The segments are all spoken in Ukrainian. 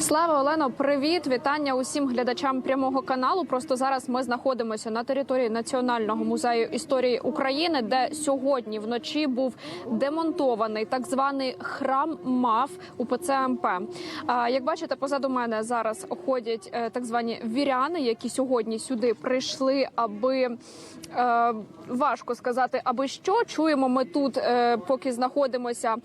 Слава Олено, привіт! Вітання усім глядачам прямого каналу. Просто зараз ми знаходимося на території Національного музею історії України, де сьогодні вночі був демонтований так званий храм МАФ у ПЦМП. Як бачите, позаду мене зараз ходять е, так звані віряни, які сьогодні сюди прийшли, аби е, важко сказати, аби що чуємо ми тут, е, поки знаходимося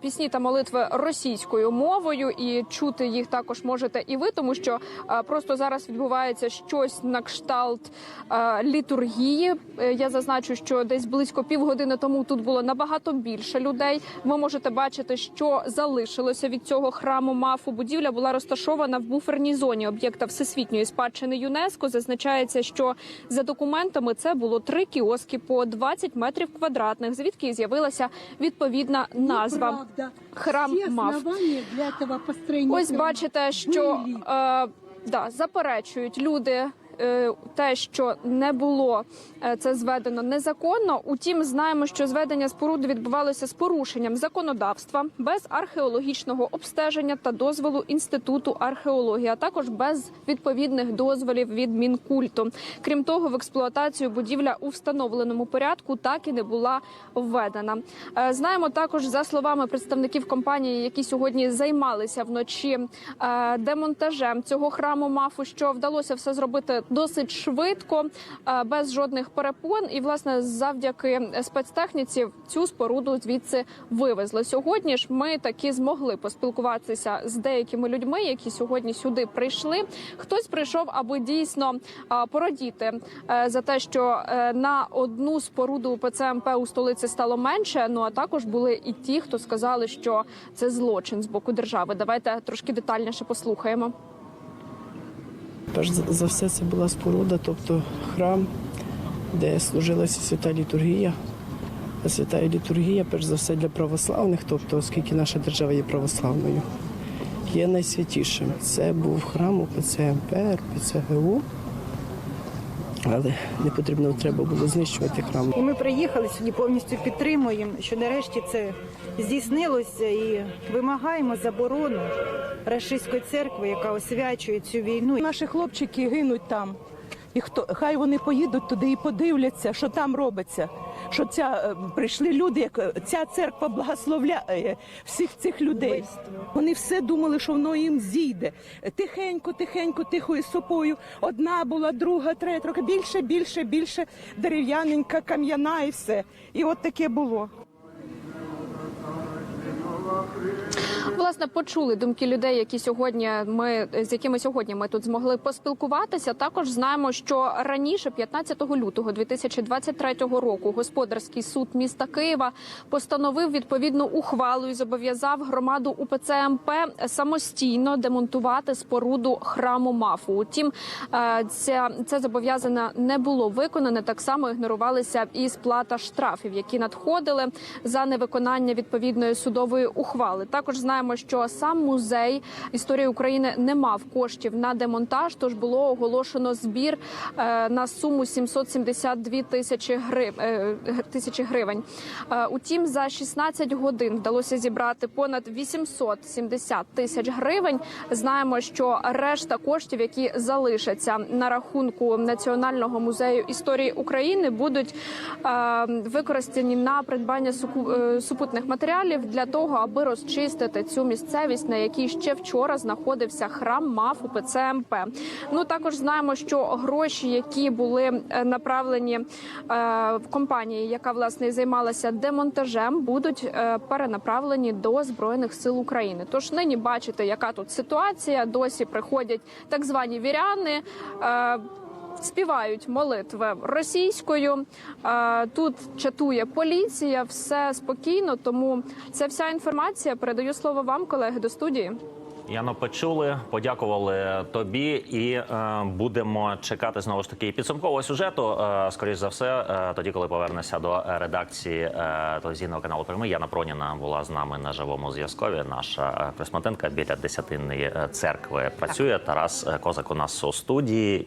пісні та молитви російською мовою, і чути їх також можете і ви, тому що е, просто зараз відбувається щось на кшталт е, літургії. Е, Я зазначу, що десь близько півгодини тому тут було набагато більше людей. Ви можете бачити, що залишилося від цього храму мафу. Будівля була розташована в буферній зоні об'єкта всесвітньої спадщини ЮНЕСКО. Зазначається, що за документами це було три кіоски по 20 метрів квадратних, звідки і з'явилася відповідна назва. Неправда. Храм построения Ось храма бачите, що е, да, заперечують люди. Е, Те, що не було е, це зведено незаконно. Утім, знаємо, що зведення споруди відбувалося з порушенням законодавства, без археологічного обстеження та дозволу інституту археології, а також без відповідних дозволів від мінкульту. Крім того, в експлуатацію будівля у встановленому порядку так і не була введена. Е, Знаємо також за словами представників компанії, які сьогодні займалися вночі демонтажем цього храму мафу, що вдалося все зробити досить швидко, е, без жодних перепон. І власне завдяки спецтехніці цю споруду звідси вивезли. Сьогодні ж ми таки змогли поспілкуватися з деякими людьми, які сьогодні сюди прийшли. Хтось прийшов, аби дійсно е, порадіти е, за те, що на одну споруду ПЦМП у столиці стало менше. Ну а також були і ті, хто сказали, що це злочин з боку держави. Давайте трошки детальніше послухаємо. Перш за все це була споруда, тобто храм, де служилася свята літургія. Свята літургія, перш за все, для православних, тобто, оскільки наша держава є православною, є найсвятішим. Це був храм УПЦ МП, РПЦГУ, але не потрібно треба було знищувати храм. І ми приїхали сюди, повністю підтримуємо, що нарешті це здійснилося і вимагаємо заборону рашистської церкви, яка освячує цю війну. Наші хлопчики гинуть там. І хто хай вони поїдуть туди і подивляться, що там робиться. Що ця е, прийшли люди, як е, ця церква благословляє всіх цих людей. Вони все думали, що воно їм зійде. Тихенько, тихенько, тихою сопою. Одна була, друга, третя, трохи більше, більше, більше дерев'яненька, кам'яна і все. І от таке було. Власне, почули думки людей, які сьогодні ми з якими сьогодні ми тут змогли поспілкуватися. Також знаємо, що раніше, 15 лютого 2023 року, господарський суд міста Києва постановив відповідну ухвалу і зобов'язав громаду УПЦ МП самостійно демонтувати споруду храму мафу. Утім, е, ця це зобов'язання не було виконане. Так само ігнорувалися і сплата штрафів, які надходили за невиконання відповідної судової ухвали. Також знаємо, що сам музей історії України не мав коштів на демонтаж, тож було оголошено збір е, на суму 772 тисячі е, тисячі гривень. Е, Утім, за 16 годин вдалося зібрати понад 870 тисяч гривень. Знаємо, що решта коштів, які залишаться на рахунку Національного музею історії України, будуть використані на придбання супутних матеріалів для того, аби розчистити цю місцевість, на якій ще вчора знаходився храм МАФ УПЦ МП. Ну також знаємо, що гроші, які були е, направлені е, в компанії, яка власне займалася демонтажем, будуть е, перенаправлені до збройних сил України. Тож нині бачите, яка тут ситуація. Досі приходять так звані віряни. Співають молитви російською. Е, Тут чатує поліція, все спокійно. Тому це вся інформація. Передаю слово вам, колеги, до студії. Яно, почули, подякували тобі, і е, будемо чекати знову ж таки підсумкового сюжету. Е, скоріш за все, е, тоді, коли повернешся до редакції е, телевізійного каналу Прямий, Яна Проніна була з нами на живому зв'язкові. Наша кореспондентка біля десятинної е, церкви працює. Тарас е, Козак у нас у студії.